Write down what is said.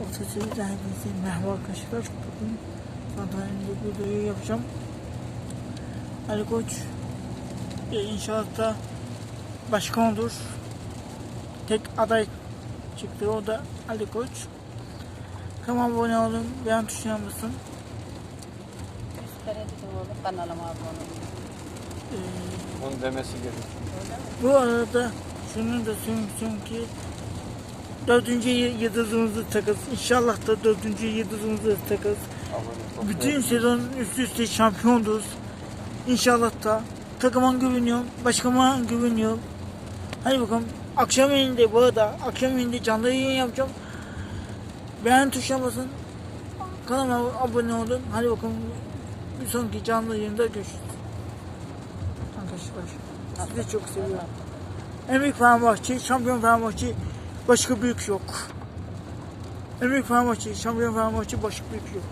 Ortasıyla herkese merhaba arkadaşlar. Bugün Santalya'da videoyu yapacağım. Ali Koç e, inşaatta başkan olur. Tek aday çıktı o da Ali Koç. Kanalıma abone olun, beğen tuşuna basın. Kere dedim oğlum kanalıma abone olun. E, Onun demesi gerekiyor. bu arada şunu da söyleyeyim ki dördüncü yıldızımızı takarız. İnşallah da dördüncü yıldızımızı takarız. Bütün sezon üst üste şampiyonduz. İnşallah da takıma güveniyorum, başkama güveniyorum. Hadi bakalım akşam yayında bu arada akşam yayında canlı yayın yapacağım. Beğen tuşuna basın. Kanalıma abone olun. Hadi bakalım bir sonraki canlı yayında görüşürüz. Arkadaşlar sizi çok seviyorum. Büyük Fenerbahçe, şampiyon Fenerbahçe başka büyük yok. En büyük Fenerbahçe, şampiyon başka büyük yok.